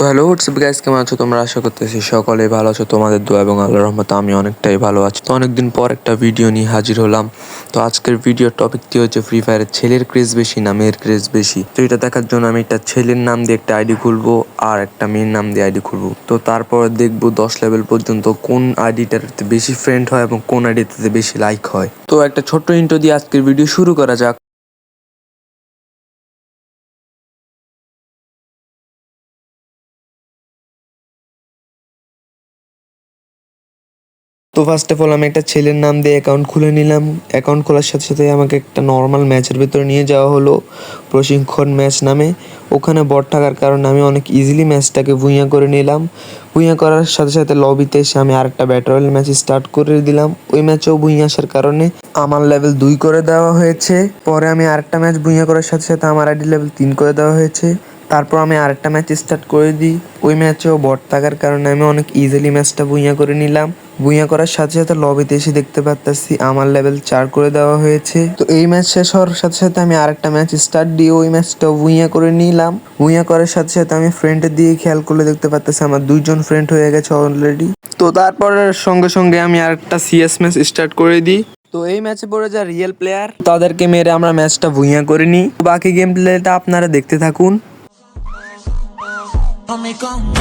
তো hello WhatsApp guys কেমন আছো তোমরা? আশা করতেছি সকলে ভালো আছো। তোমাদের দোয়া এবং আল্লাহর রহমতে আমি অনেকটাই ভালো আছি। তো অনেকদিন পর একটা ভিডিও নিয়ে হাজির হলাম। তো আজকের ভিডিওর টপিকটি হচ্ছে ফ্রি ফায়ারের ছেলের ক্রেজ বেশি না মেয়ের ক্রেজ বেশি? তো এটা দেখার জন্য আমি একটা ছেলের নাম দিয়ে একটা আইডি খুলবো আর একটা মেয়ের নাম দিয়ে আইডি খুলবো। তো তারপর দেখব দশ লেভেল পর্যন্ত কোন আইডিটাতে বেশি ফ্রেন্ড হয় এবং কোন আইডিটাতে বেশি লাইক হয়। তো একটা ছোট্ট ইন্টো দিয়ে আজকের ভিডিও শুরু করা যাক। তো ফার্স্ট অফ অল আমি একটা ছেলের নাম দিয়ে অ্যাকাউন্ট খুলে নিলাম। অ্যাকাউন্ট খোলার সাথে সাথে আমাকে একটা নর্মাল ম্যাচের ভিতরে নিয়ে যাওয়া হলো, প্রশিক্ষণ ম্যাচ নামে। ওখানে বট থাকার কারণে আমি অনেক ইজিলি ম্যাচটাকে ভুঁইয়া করে নিলাম। ভুঁইয়া করার সাথে সাথে লবিতে এসে আমি আরেকটা ব্যাটারল ম্যাচ স্টার্ট করে দিলাম। ওই ম্যাচেও ভুইয়া আসার কারণে আমার লেভেল দুই করে দেওয়া হয়েছে। পরে আমি আরেকটা ম্যাচ ভুইয়া করার সাথে সাথে আমার আইডি লেভেল তিন করে দেওয়া হয়েছে। তারপর আমি আরেকটা ম্যাচ স্টার্ট করে দিই। ওই ম্যাচেও বট থাকার কারণে আমি অনেক ইজিলি ম্যাচটা বুইয়া করে নিলাম। বুইয়া করার সাথে সাথে লবিতে এসে দেখতে পাচ্ছি আমার লেভেল চার করে দেওয়া হয়েছে। তো এই ম্যাচ শেষ হওয়ার সাথে সাথে আমি আরেকটা ম্যাচ স্টার্ট দিয়ে ওই ম্যাচটাও বুইয়া করে নিলাম। বুইয়া করার সাথে সাথে আমি ফ্রেন্ডের দিয়ে খেয়াল করলে দেখতে পাচ্ছি আমার দুইজন ফ্রেন্ড হয়ে গেছে অলরেডি তো তারপরের সঙ্গে সঙ্গে আমি আরেকটা সিএস ম্যাচ স্টার্ট করে দিই। তো এই ম্যাচে পড়ে যা রিয়েল প্লেয়ার তাদেরকে মেরে আমরা ম্যাচটা ভুইয়া করে নিই। বাকি গেম প্লেটা আপনারা দেখতে থাকুন। Come con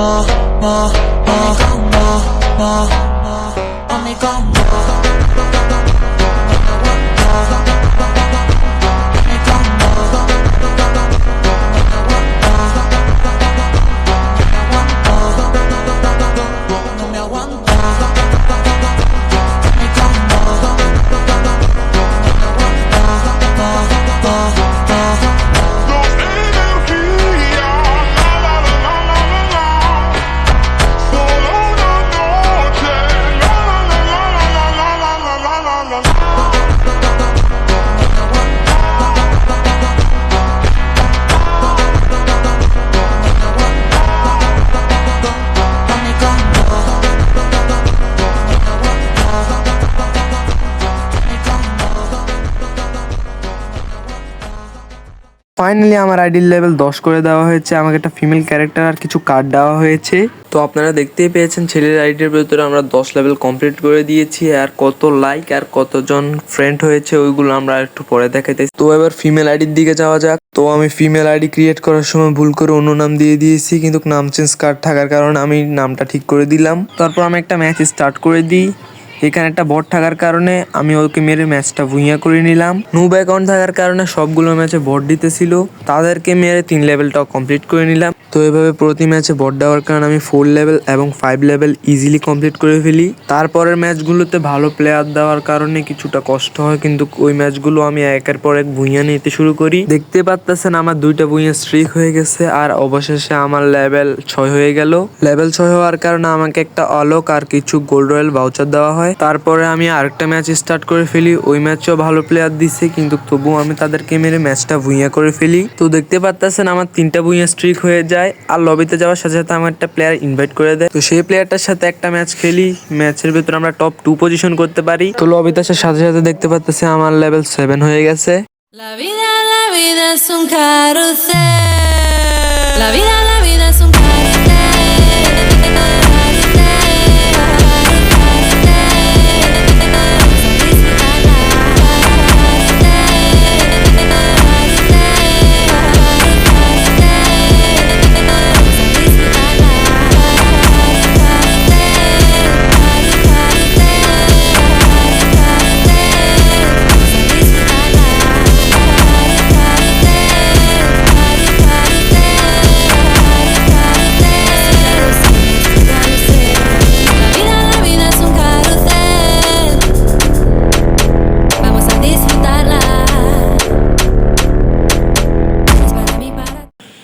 Oh, oh, oh. Finally আমার আইডির লেভেল দশ করে দেওয়া হয়েছে। আমাকে একটা ফিমেল ক্যারেক্টার আর কিছু কার্ড দেওয়া হয়েছে। তো আপনারা দেখতেই পেয়েছেন, ছেলের আইডির ভেতরে আমরা দশ লেভেল কমপ্লিট করে দিয়েছি। আর কত লাইক আর কতজন ফ্রেন্ড হয়েছে, ওইগুলো আমরা একটু পরে দেখাইতেছি তো এবার ফিমেল আইডির দিকে যাওয়া যাক। তো আমি ফিমেল আইডি ক্রিয়েট করার সময় ভুল করে অন্য নাম দিয়ে দিয়েছি, কিন্তু নাম চেঞ্জ কার্ড থাকার কারণে আমি নামটা ঠিক করে দিলাম। তারপর আমি একটা ম্যাচ স্টার্ট করে দিই। এখানে একটা বট থাকার কারণে আমি ওকে মেরে ম্যাচটা ভুইয়া করে নিলাম। নুব অ্যাকাউন্ট থাকার কারণে সবগুলো ম্যাচে বট দিতেছিল। তাদেরকে মেরে তিন লেভেলটাও কমপ্লিট করে নিলাম। তো এভাবে প্রতি ম্যাচে বট দেওয়ার কারণে আমি ফোর লেভেল এবং ফাইভ লেভেল ইজিলি কমপ্লিট করে ফেলি। তারপরের ম্যাচগুলোতে ভালো প্লেয়ার দেওয়ার কারণে কিছুটা কষ্ট হয়, কিন্তু ওই ম্যাচগুলো আমি একের পর এক ভুইয়া নিতে শুরু করি। দেখতে পাচ্তেছেন আমার দুইটা ভুইয়া স্ট্রিক হয়ে গেছে, আর অবশেষে আমার লেভেল ছয় হয়ে গেল। লেভেল ছয় হওয়ার কারণে আমাকে একটা অলোক আর কিছু গোল্ড রয়্যাল ভাউচার দেওয়া হয়। তারপরে আমি আরেকটা ম্যাচ স্টার্ট করে ফেলি, ওই ম্যাচেও ভালো প্লেয়ার দিচ্ছে কিন্তু তবুও আমি তাদেরকে মেরে ম্যাচটা ভুইয়া করে ফেলি। তো দেখতে পাচ্তেছেন আমার তিনটা ভুইয়া স্ট্রিক হয়ে যায়। আর লবিতে যাওয়ার সাথে সাথে আমার একটা প্লেয়ার ইনভাইট করে দেয়। তো সেই প্লেয়ারটার সাথে একটা ম্যাচ খেলি। ম্যাচের ভিতরে আমরা টপ টু পজিশন করতে পারি। তো লবিতে আসার সাথে সাথে দেখতে পাচ্তেছি আমার লেভেল সেভেন হয়ে গেছে।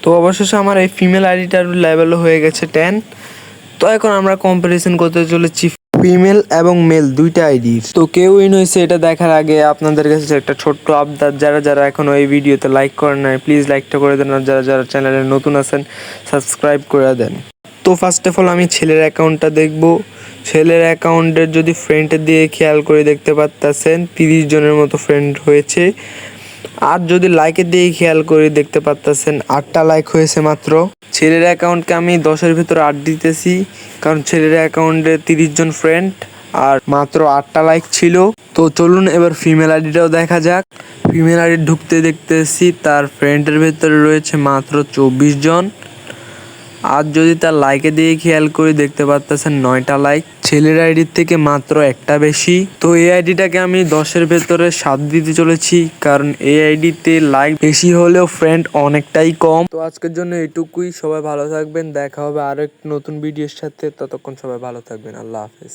তো অবশেষে আমার এই ফিমেল আইডিটার লেভেল হয়ে গেছে টেন তো এখন আমরা কম্পারিজন করতে চলেছি ফিমেল এবং মেল দুইটা আইডির তো কেউ উইন হয়েছে এটা দেখার আগে আপনাদের কাছে একটা ছোট্ট আবদার যারা যারা এখন ওই ভিডিওতে লাইক করেন নাই প্লিজ লাইকটা করে দেন আর যারা যারা চ্যানেলে নতুন আছেন সাবস্ক্রাইব করে দেন। তো ফার্স্ট অফ অল আমি ছেলের অ্যাকাউন্টটা দেখব। ছেলের অ্যাকাউন্টের যদি ফ্রেন্ডের দিয়ে খেয়াল করে দেখতে পারতেছেন, তিরিশ জনের মতো ফ্রেন্ড হয়েছে। আর যদি লাইকের দিয়ে খেয়াল করে দেখতে পারতেছেন, আটটা লাইক হয়েছে মাত্র। ছেলের অ্যাকাউন্টকে আমি দশের ভিতরে আট দিতেছি, কারণ ছেলের অ্যাকাউন্টে তিরিশ জন ফ্রেন্ড আর মাত্র আটটা লাইক ছিল। তো চলুন এবার ফিমেল আইডিটাও দেখা যাক। ফিমেল আইডি ঢুকতে দেখতেছি, তার ফ্রেন্ডের ভেতরে রয়েছে মাত্র চব্বিশ জন। আর যদি তার লাইকে দিয়ে খেয়াল করে দেখতে পারতেছেন, নয়টা লাইক ছেলের আইডির থেকে মাত্র একটা বেশি। তো এই আইডিটাকে আমি দশের ভেতরে সাত দিতে চলেছি, কারণ এই আইডিতে লাইক বেশি হলেও ফ্রেন্ড অনেকটাই কম। তো আজকের জন্য এটুকুই, সবাই ভালো থাকবেন, দেখা হবে আরেক নতুন ভিডিওর সাথে। ততক্ষণ সবাই ভালো থাকবেন, আল্লাহ হাফেজ।